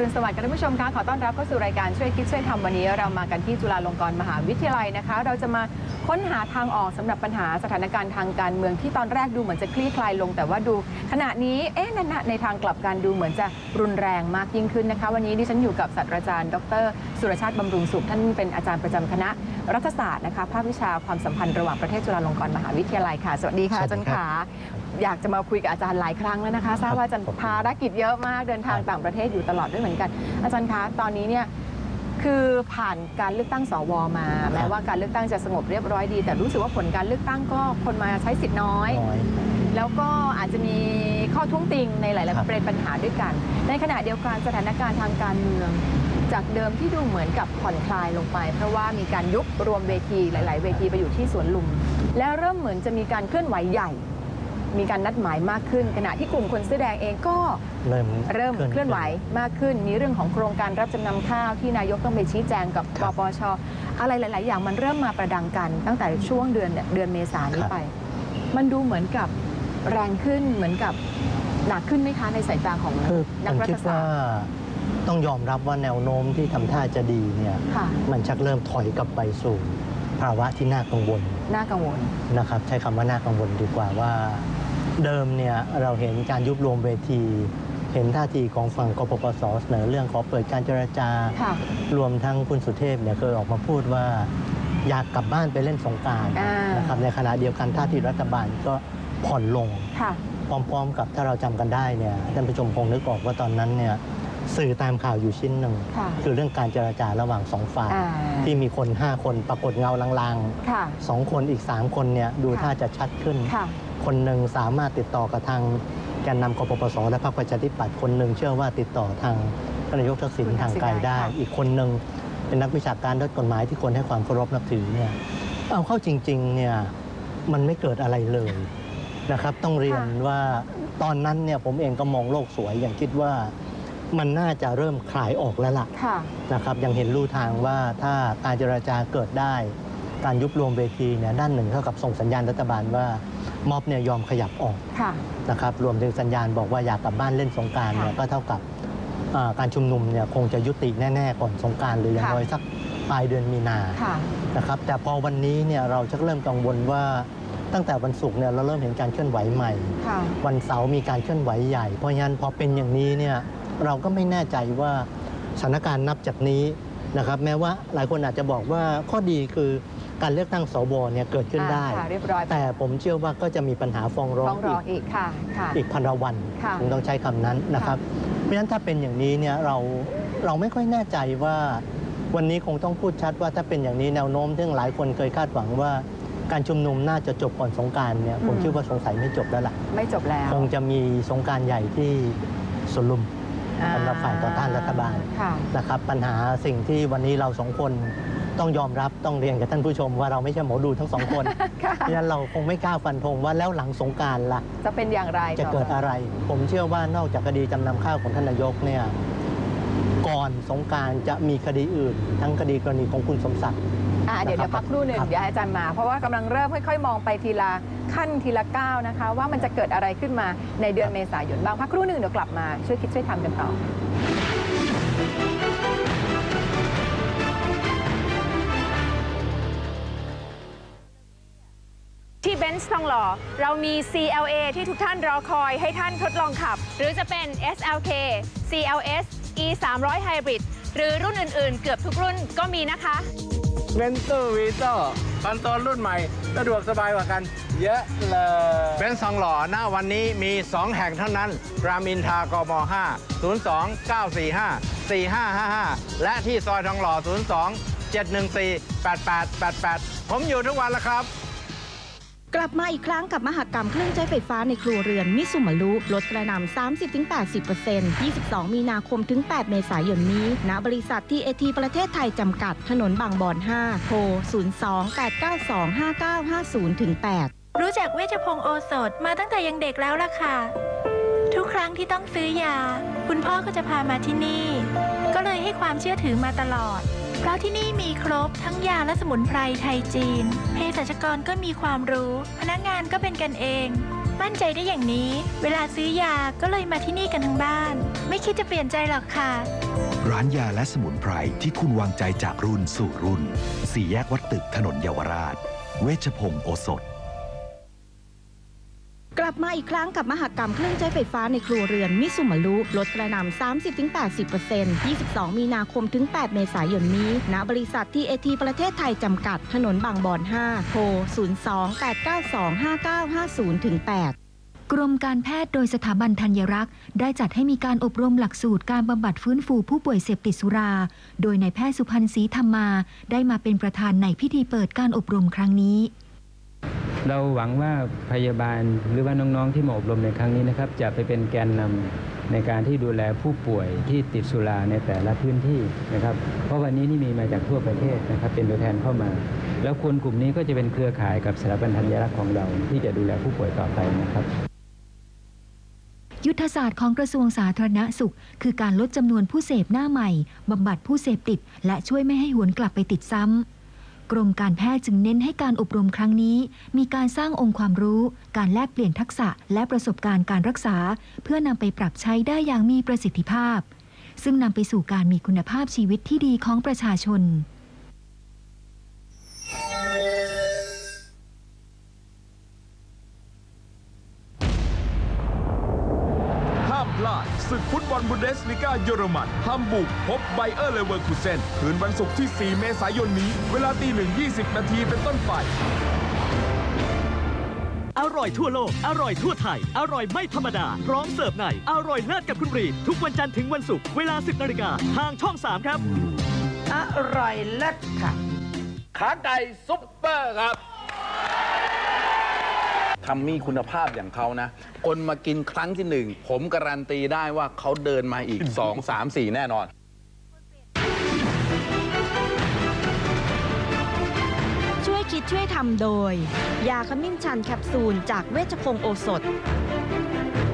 รุณสวัสดิ์ค่ะท่านผู้ชมคะขอต้อนรับเข้าสู่รายการช่วยคิดช่วยทำวันนี้ เรามากันที่จุฬาลงกรณ์มหาวิทยาลัยนะคะ เราจะมาค้นหาทางออกสำหรับปัญหาสถานการณ์ทางการเมืองที่ตอนแรกดูเหมือนจะคลี่คลายลง แต่ว่าดู ขณะนี้เอ๊ะนั่นนะในทางกลับกันดูเหมือนจะรุนแรงมากยิ่งขึ้นนะคะ วันนี้ดิฉันอยู่กับศาสตราจารย์ ดร สุรชาติบำรุงสุขท่านเป็นอาจารย์ประจำคณะรัฐศาสตร์นะคะภาควิชาความสัมพันธ์ระหว่างประเทศจุฬาลงกรณ์มหาวิทยาลัยค่ะ สวัสดีค่ะสวัอาสจาดีรย์ครับขา อยากจะมาคุยกับอาจารย์หลายครั้งแล้วนะคะทราบว่าอาจารย์ครับภารกิจเยอะมากเดินทางต่างประเทศอยู่ตลอดด้วยเหมือนกัน อาจารย์คะตอนนี้เนี่ยคือผ่านการเลือกตั้งสวมา แม้ว่าการเลือกตั้งจะสงบเรียบร้อยดี แต่รู้สึกว่าผลการเลือกตั้งก็คนมาใช้สิทธิ์น้อยน้อยแล้วก็อาจจะมีข้อท้วงติงในหลายครัๆบประเด็นปัญหาด้วยกัน ในขณะเดียวกันสถานการณ์ทางการเมือง จากเดิมที่ดูเหมือนกับผ่อนคลายลงไป เพราะว่ามีการยุบรวมเวทีหลาย ๆ เวทีไปอยู่ที่สวนลุม แล้วเริ่มเหมือนจะมีการเคลื่อนไหวใหญ่ มีการนัดหมายมากขึ้น ขณะที่กลุ่มคนเสื้อแดงเองก็เริ่มเริ่มเคลื่อนไหวมากขึ้น มีเรื่องของโครงการรับจำนำข้าวที่นายกต้องไปชี้แจงกับครัปบปชอะไรหลาย ๆ อย่างมันเริ่มมาประดังกัน ตั้งแต่ช่วงเดือนเดือนเมษายนนี้ครับไป มันดูเหมือนกับแรงขึ้นเหมือนกับหนักขึ้นไหมคะในสายตาของคือนัผกมรัคิฐดศาว่าสตร์ต้องยอมรับว่าแนวโน้มที่ทำท่าจะดีเนี่ยค่ะมันชักเริ่มถอยกลับไปสู่ ภาวะที่น่ากังวลน่ากังวลนะครับใช้คำว่าน่ากังวลดีกว่าว่า เดิมเนี่ยเราเห็นการยุบรวมเวที เห็นท่าทีของฝั่งกปปสเสนอเรื่องขอเปิดการเจรจา ค่ะ รวมทั้งคุณสุเทพเนี่ยเคยออกมาพูดว่า อยากกลับบ้านไปเล่นสงกรารอ่าน นะครับในขณะเดียวกันท่าทีรัฐบาลก็ผ่อนลง ค่ะ พร้อมๆกับถ้าเราจำกันได้เนี่ยท่านผู้ชมคงนึกออกว่าตอนนั้นเนี่ย สื่อตามข่าวอยู่ชิ้นหนึ่งค่ะคือเรื่องการเจรจาระหว่างสองฝ่าย อ่าที่มีคน 5 คนปรากฏเงาลางค่ะ ๆสองคนอีก 3 คนเนี่ยดูค่ะ ท่าจะชัดขึ้น ค่ะ คนหนึ่งสามารถติดต่อกับทางแกนนำกปปสและพรรคประชาธิปัตย์คนหนึ่งเชื่อว่าติดต่อทางท่านนายกทักษิณคุณทัทากงษิณไกลได้ได้ค่ะอีกคนหนึ่งเป็นนักวิชาการด้านกฎหมายที่คนให้ความเคารพนับถือเนี่ยเอาเข้าจริงๆเนี่ยมันไม่เกิดอะไรเลยนะครับ ต้องเรียนว่าตอนนั้นเนี่ยผมเองก็มองโลกสวยอย่างคิดว่า มันน่าจะเริ่มคลายออกแล้วล่ะค่ะ นะครับยังเห็นลู่ทางว่าถ้าการเจราจาเกิดได้ การยุบรวมเวทีเนี่ยด้านหนึ่งเท่ากับส่งสัญญาณรัฐบาลว่าม็อบเนี่ยยอมขยับออกค่ะ นะครับรวมถึงสัญญาณบอกว่าอยากกลับบ้านเล่นสงกรารเนี่ยค่ะก็เท่ากับอ่าการชุมนุมเนี่ยคงจะยุติแน่ ๆ ก่อนสงกรารหรืออย่างค่ะ น้อยสักปลายเดือนมีนา ค่ะ นะครับแต่พอวันนี้เนี่ยเราชักเริ่มกังวลว่าตั้งแต่วันศุกร์เนี่ยเราเริ่มเห็นการเคลื่อนไหวใหม่ ค่ะ วันเสาร์มีการเคลื่อนไหวใหญ่ เพราะฉะนั้นพอเป็นอย่างนี้เนี่ย เราก็ไม่แน่ใจว่าสถานการณ์นับจากนี้นะครับแม้ว่าหลายคนอาจจะบอกว่าข้อดีคือการเลือกตั้งสวเนี่ยเกิดขึ้นได้อ่าค่ะเรียบร้อยแต่ผมเชื่อว่าก็จะมีปัญหาฟ้องร้อฟ้องงร้องอีกค่ะค่ะอีกพันละวันค่ะผมต้องใช้คำนั้นนะครับ เพราะฉะนั้นถ้าเป็นอย่างนี้เนี่ยเราเราไม่ค่อยแน่ใจว่าวันนี้คงต้องพูดชัดว่าถ้าเป็นอย่างนี้แนวโน้มที่หลายคนเคยคาดหวังว่าการชุมนุมน่าจะจบก่อนสงกรารเนี่ยผมอืมเชื่อว่าสงสัยไม่จบแล้วล่ะไม่จบแล้ว คงจะมีสงกรารใหญ่ที่สวนลุม สำหรับฝ่ายต่อต้านรัฐบาลค่ะนะครับปัญหาสิ่งที่วันนี้เราสองคนต้องยอมรับต้องเรียนกับท่านผู้ชมว่าเราไม่ใช่หมอดูทั้งสองคนค่ะเพราะฉะนั้นเราคงไม่กล้าฟันธงว่าแล้วหลังสงกรารล่ะ จะเป็นอย่างไรจะต่อเกิดไปอะไร ผมเชื่อว่านอกจากคดีจำนำข้าวของท่านนายกเนี่ยก่อนสงกรารจะมีคดีอื่น ทั้งคดีกรณีของคุณสมศักดิ์อะเดี๋ยวนะครัเดี๋ยบวพักครู่หนึ่งครับเดี๋ยวให้อาจารย์มา เพราะว่ากำลังเริ่มค่อยๆ มองไปทีละ ขั้นทีละก้าวนะคะ ว่ามันจะเกิดอะไรขึ้นมาในเดือนเมษายนบ้างพักครู่หนึ่งเดี๋ยวกลับมาช่วยคิดช่วยทำกันต่อที่เบนซ์ทองหล่อเรามี CLA ที่ทุกท่านรอคอยให้ท่านทดลองขับ หรือจะเป็น SLK CLS E 3 0 0 Hybrid หรือรุ่นอื่นๆ เกือบทุกรุ่นก็มีนะคะ เมนเตอร์วีโต้คอนโซลรุ่นใหม่สะดวกสบายกว่ากัน เยอะเลยเป็นซ์ทองหล่อหน้าวันนี้มี 2 แห่งเท่านั้น รามอินทรากม 5 02 945 4555 และที่ซอยทองหล่อ 02 714 8888 ผมอยู่ทุกวันแล้วครับ กลับมาอีกครั้งกับมหกรรมเครื่องใช้ไฟฟ้าในครัวเรือนมิสุมารุลดกระหน่ำ30-80% 22 มีนาคมถึง 8 เมษายนนี้ ณ บริษัทที่เอทีประเทศไทยจำกัด ถนนบางบอน 5 โทร 02-892-5950-8 รู้จักเวชพงศ์โอสถมาตั้งแต่ยังเด็กแล้วล่ะค่ะ ทุกครั้งที่ต้องซื้อยา คุณพ่อก็จะพามาที่นี่ ก็เลยให้ความเชื่อถือมาตลอด เพราะที่นี่มีครบทั้งยาและสมุนไพรไทยจีน เภสัชกรก็มีความรู้ พนักงานก็เป็นกันเอง มั่นใจได้อย่างนี้ เวลาซื้อยาก็เลยมาที่นี่กันทั้งบ้าน ไม่คิดจะเปลี่ยนใจหรอกค่ะ ร้านยาและสมุนไพรที่คุณวางใจจากรุ่นสู่รุ่น สี่แยกวัดตึกถนนเยาวราช เวชพงศ์โอสถ กลับมาอีกครั้งกับมหกรรมเครื่องใช้ไฟฟ้าในครัวเรือนมิสุมารุลดกระหน่ำ30-80% 22 มีนาคมถึง 8 เมษายนนี้ ณ บริษัทที่เอทีประเทศไทยจำกัด ถนนบางบอน 5 โทร 02-892-5950-8กรมการแพทย์โดยสถาบันธัญรักษ์ ได้จัดให้มีการอบรมหลักสูตรการบำบัดฟื้นฟูผู้ป่วยเสพติดสุรา โดยนายแพทย์สุพันธ์ศรีธรรมา ได้มาเป็นประธานในพิธีเปิดการอบรมครั้งนี้ เราหวังว่าพยาบาลหรือว่าน้องๆที่มาอบรมในครั้งนี้นะครับจะไปเป็นแกนนำในการที่ดูแลผู้ป่วยที่ติดสุราในแต่ละพื้นที่นะครับ เพราะวันนี้นี่มีมาจากทั่วประเทศนะครับ เป็นตัวแทนเข้ามา แล้วคนกลุ่มนี้ก็จะเป็นเครือข่ายกับสถาบันธัญรักษ์ของเรา ที่จะดูแลผู้ป่วยต่อไปนะครับ ยุทธศาสตร์ของกระทรวงสาธารณสุข คือการลดจำนวนผู้เสพหน้าใหม่บำบัดผู้เสพติด และช่วยไม่ให้หวนกลับไปติดซ้ำ กรมการแพทย์จึงเน้นให้การอบรมครั้งนี้ มีการสร้างองค์ความรู้ การแลกเปลี่ยนทักษะและประสบการณ์การรักษา เพื่อนำไปปรับใช้ได้อย่างมีประสิทธิภาพ ซึ่งนำไปสู่การมีคุณภาพชีวิตที่ดีของประชาชน พลาดศึกฟุตบอลบุนเดสลิก้าเยอรมันฮัมบุก พบไบเออร์เลเวอร์คูเซนคืนวันศุกร์ที่ 4 เมษายนนี้ เวลาตีหนึ่ง20นาทีเป็นต้นไป อร่อยทั่วโลก อร่อยทั่วไทย อร่อยไม่ธรรมดา พร้อมเสิร์ฟใน อร่อยเลิศกับคุณรีดทุกวันจันทร์ถึงวันศุกร์เวลา 10นาฬิกาทางช่อง 3 ครับ อร่อยเลิศค่ะ ขาไก่ซุปเปอร์ครับ ทำมีคุณภาพอย่างเขานะ คนมากินครั้งที่หนึ่ง ผมการันตีได้ว่าเขาเดินมาอีก 2 3 4 แน่นอน ช่วยคิดช่วยทำโดย ยาขมิ้นชันแคปซูล จากเวชพงศ์โอสถ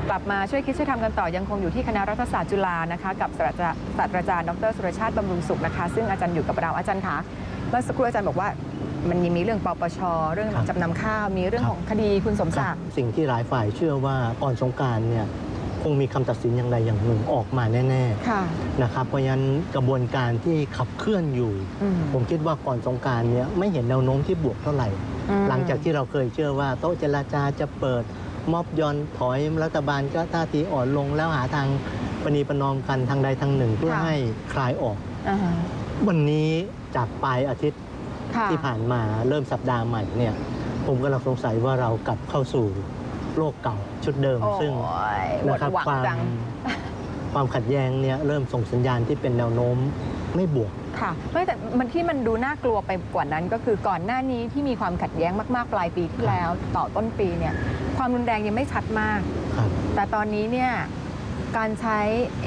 กลับมาช่วยคิดช่วยทำกันต่อยังคงอยู่ที่คณะรัฐศาสตร์จุฬานะคะ กับศาสตราจารย์ศาสตราจารย์ดรสุรชาติบำรุงสุขนะคะ ซึ่งอาจารย์อยู่กับเราอาจารย์คะเมื่อสักครู่อาจารย์บอกว่า มันยังมีเรื่องปปช เรื่องครับจำนำข้าว มีเรื่องครับของคดีคุณสมศักดิ์สิ่งที่หลายฝ่ายเชื่อว่าก่อนสงกรารเนี่ยคงมีคำตัดสินอย่างใดอย่างหนึ่งออกมาแน่ค่ะๆนะครับเพราะฉะนั้นกระบวนการที่ขับเคลื่อนอยู่อืมผมคิดว่าก่อนสงกรารเนี่ยไม่เห็นแนวโน้มที่บวกเท่าไหร่อืมหลังจากที่เราเคยเชื่อว่าโต๊ะเจรจาจะเปิดม็อบยอนถอยรัฐบาลก็ท่าทีอ่อนลงแล้วหาทางปณีประนอมกันทางใดทางหนึ่งเพื่อให้คลายออกอ่าฮะวันนี้จากปลายอาทิตย์ค่ะ ที่ผ่านมาเริ่มสัปดาห์ใหม่เนี่ยผมกำลังสงสัยว่าเรากลับเข้าสู่โลกเก่าชุดเดิมโอ้ซึ่งยหมนะดครับหวังความจังความขัดแย้งเนี่ยเริ่มส่งสัญญาณที่เป็นแนวโน้มไม่บวกค่ะไม่แต่มันที่มันดูน่ากลัวไปกว่านั้นก็คือก่อนหน้านี้ที่มีความขัดแย้งมากๆปลายปีที่แล้ว ต่อต้นปีเนี่ยความรุนแรงยังไม่ชัดมากครับแต่ตอนนี้เนี่ยการใช้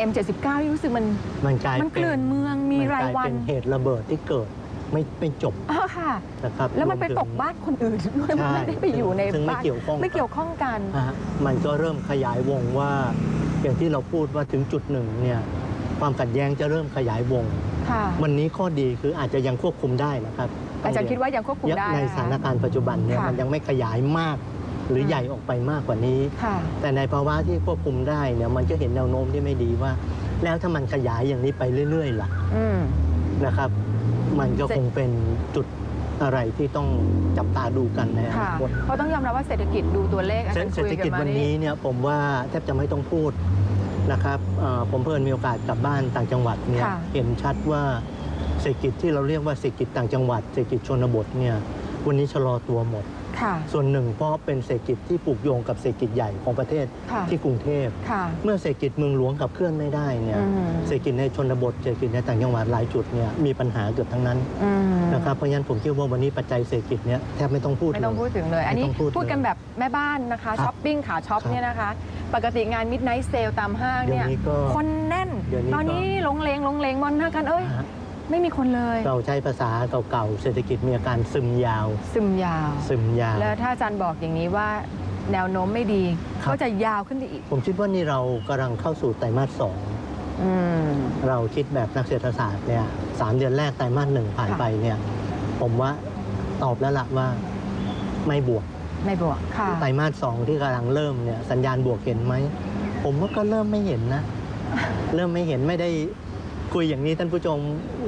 M79 ที่รู้สึกมันมันกลายมันเกลื่อนเมืองมีนกรายลายวันเป็นเหตุระเบิดที่เกิด ไม่ไม่จบอ้าวค่ะ นะครับแล้วมันไปรวถึง ตกบ้านคนอื่นด้วยมันใช่ไม่ได้ไปอยู่ในซึ่งไม่บ้านเกี่ยวข้อง ไม่เกี่ยวข้องกัน นะฮะมันก็เริ่มขยายวงว่า อย่างที่เราพูดว่าถึงจุดหนึ่งเนี่ยความขัดแย้งจะเริ่มขยายวง ค่ะ วันนี้ข้อดีคืออาจจะยังควบคุมได้นะครับอาจารย์คิดว่ายังควบคุมได้ในนะสถานคะการณ์ปัจจุบันเนี่ยค่ะ มันยังไม่ขยายมาก หรือมใหญ่ออกไปมากกว่านี้ ค่ะ แต่ในภาวะที่ควบคุมได้เนี่ยมันจะเห็นแนวโน้มที่ไม่ดีว่า แล้วถ้ามันขยายอย่างนี้ไปเรื่อย ๆ ล่ะ อืม นะครับ มันก็เสร็จคงเป็นจุดอะไรที่ต้องจับตาดูกันในอนาค่ะคตเพราะต้องยอมรับว่าเศรษฐกิจดูตัวเลขอาจารย์เศรคุษยฐกักิจนมาวันนี้เนี่ยผมว่าแทบจะไม่ต้องพูดนะครับเอ่อผมเพิ่นมีโอกาสกลับบ้านต่างจังหวัดเนี่ยค่ะเห็นชัดว่าเศรษฐกิจที่เราเรียกว่าเศรษฐกิจต่างจังหวัด เศรษฐกิจชนบทเนี่ยวันนี้ชะลอตัวหมดค่ะ ส่วนหนึ่งเพราะเป็นเศรษฐกิจที่ผูกโยงกับเศรษฐกิจใหญ่ของประเทศค่ะที่กรุงเทพค่ะเมื่อเศรษฐกิจเมืองหลวงขับเคลื่อนไม่ได้เนี่ยอืมเศรษฐกิจในชนบทเศรษฐกิจในต่างจังหวัดหลายจุดเนี่ยมีปัญหาเกือบทั้งนั้นอืมนะครับเพราะฉะนั้นผมคิดว่าวันนี้ปัจจัยเศรษฐกิจเนี่ยแทบไม่ต้องพูดไม่ต้องเลยพูดถึงเลย อันนี้ไม่ต้องพูดพูดกันเลยแบบแม่บ้านนะคะครับช้อปปิ้งขาช็อปครับเนี่ยนะคะปกติงานมิดไนท์เซลตามห้างเนี่ยเดี๋ยวนี้ก็คนแน่นเดี๋ยวนี้ตอนนี้ก็ลงเลงลงเลงมอนหน้ากันเอ้ยนะฮะ ไม่มีคนเลย เราใช้ภาษาเก่าๆ เศรษฐกิจมีอาการซึมยาว ซึมยาว ซึมยาว แล้วถ้าอาจารย์บอกอย่างนี้ว่าแนวโน้มไม่ดีครับก็จะยาวขึ้นไปอีก ผมคิดว่านี่เรากำลังเข้าสู่ไตรมาสสองอืมเราคิดแบบนักเศรษฐศาสตร์เนี่ยสามเดือนแรกไตรมาสหนึ่งผ่านค่ะไปเนี่ย ผมว่าตอบแล้วละว่าไม่บวก ไม่บวกค่ะไตรมาสสองที่กำลังเริ่มเนี่ยสัญญาณบวกเห็นไหม ผมว่าก็เริ่มไม่เห็นนะ เริ่มไม่เห็นไม่ได้ คุยอย่างนี้ท่านผู้ชม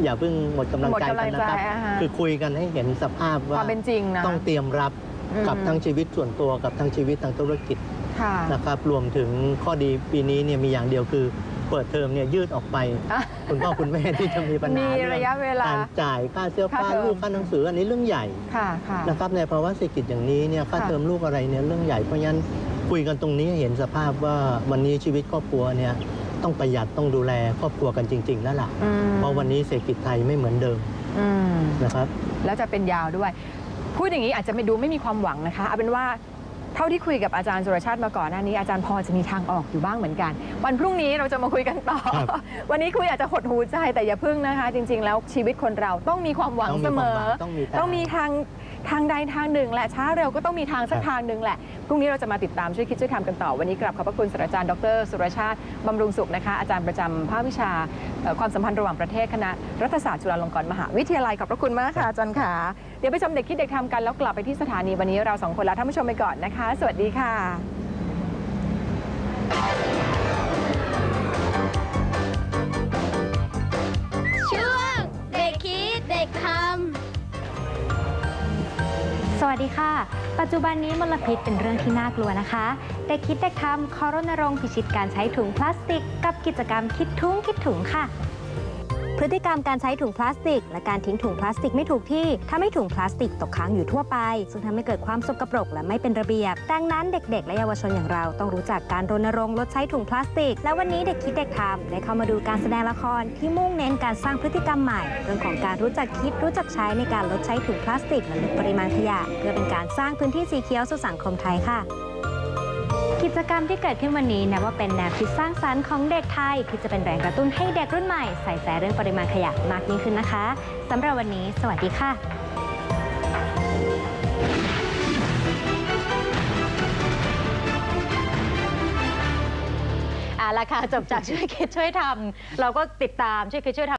อย่าเพิ่งหมดกำลังหมดใจกำลักังนนะใจครับอ่าฮะ คือคุยกันให้เห็นสภาพคว่า วามเป็นจริงนะ ต้องเตรียมรับอืม กับทั้งชีวิตส่วนตัวกับทั้งชีวิตทางธุรกิจค่ะ นะครับ รวมถึงข้อดีปีนี้เนี่ยมีอย่างเดียวคือ เปิดเทอมเนี่ยยืดออกไป อะ คุณพ่อคุณแม่ที่จะมีปัญหามีเรื่องระยะเวลาการจ่ายค่าเสื้อผ้าค่าเทอม ลูกค่าหนังสืออันนี้เรื่องใหญ่ค่ะค่ะ นะครับในภาวะเศรษฐกิจอย่างนี้เนี่ยค่าค่ะ เทอมลูกอะไรเนี่ยเรื่องใหญ่เพราะฉะนั้นคุยกันตรงนี้ให้เห็นสภาพว่าวันนี้ชีวิตครอบครัวเนี่ย ต้องประหยัดต้องดูแลครอบครัวกันจริง ๆ แล้วล่ะอืมเพราะวันนี้เศรษฐกิจไทยไม่เหมือนเดิมอืมนะครับ แล้วจะเป็นยาวด้วย พูดอย่างนี้อาจจะไม่ดูไม่มีความหวังนะคะเอาเป็นว่าเท่าที่คุยกับอาจารย์สุรชาติมาก่อนหน้านี้อาจารย์พอจะมีทางออกอยู่บ้างเหมือนกัน วันพรุ่งนี้เราจะมาคุยกันต่อครับวันนี้คุยอาจจะหดหูใจแต่อย่าพึ่งนะคะ จริง ๆ แล้วชีวิตคนเราต้องมีความหวังต้องเสมีมความอหวังต้องมีทางต้องมี ทางทางใดทางหนึ่งแหละช้าเร็วก็ต้องมีทางสักครับทางหนึ่งแหละพรุ่งนี้เราจะมาติดตามช่วยคิดช่วยทำกันต่อวันนี้กลับขอบพระคุณศาสตราจารย์ดร สุรชาติบำรุงสุขนะคะอาจารย์ประจำภาควิชาเอ่อความสัมพันธ์ระหว่างประเทศคณะรัฐศาสตร์จุฬาลงกรณ์มหาวิทยาลัยขอบพระคุณมากค่ะอาจารย์ค่ะเดี๋ยวไปชมเด็กคิดเด็กทำกันแล้วกลับไปที่สถานีวันนี้เราสองคนลาท่านผู้ชมไปก่อนนะคะ สวัสดีค่ะช่วงเด็กคิดเด็กทำ สวัสดีค่ะ ปัจจุบันนี้มลพิษเป็นเรื่องที่น่ากลัวนะคะเด็กคิดเด็กทำขอรณรงค์พิชิตการใช้ถุงพลาสติก กับกิจกรรมคิดทุ้งคิดถุงค่ะ พฤติกรรมการใช้ถุงพลาสติก และการทิ้งถุงพลาสติกไม่ถูกที่ทำให้ถุงพลาสติกตกค้างอยู่ทั่วไป ซึ่งทำให้เกิดความสกปรกและไม่เป็นระเบียบ ดังนั้นเด็ก ๆ และเยาวชนอย่างเราต้องรู้จักการรณรงค์ลดใช้ถุงพลาสติก และวันนี้เด็กคิดเด็กทำได้เข้ามาดูการแสดงละครที่มุ่งเน้นการสร้างพฤติกรรมใหม่ เรื่องของการรู้จักคิดรู้จักใช้ในการลดใช้ถุงพลาสติกและลดปริมาณขยะ เพื่อเป็นการสร้างพื้นที่สีเขียวสู่สังคมไทยค่ะ กิจกรรมที่เกิดขึ้นวันนี้นับว่าเป็นแนวคิดสร้างสรรค์ของเด็กไทยที่จะเป็นแรงกระตุ้นให้เด็กรุ่นใหม่ใส่ใจเรื่องปริมาณขยะมากยิ่งขึ้นนะคะสำหรับวันนี้ สวัสดีค่ะเอาละค่ะจบจากช่วยคิดช่วยทำเราก็ติดตามช่วยคิดช่วยทำ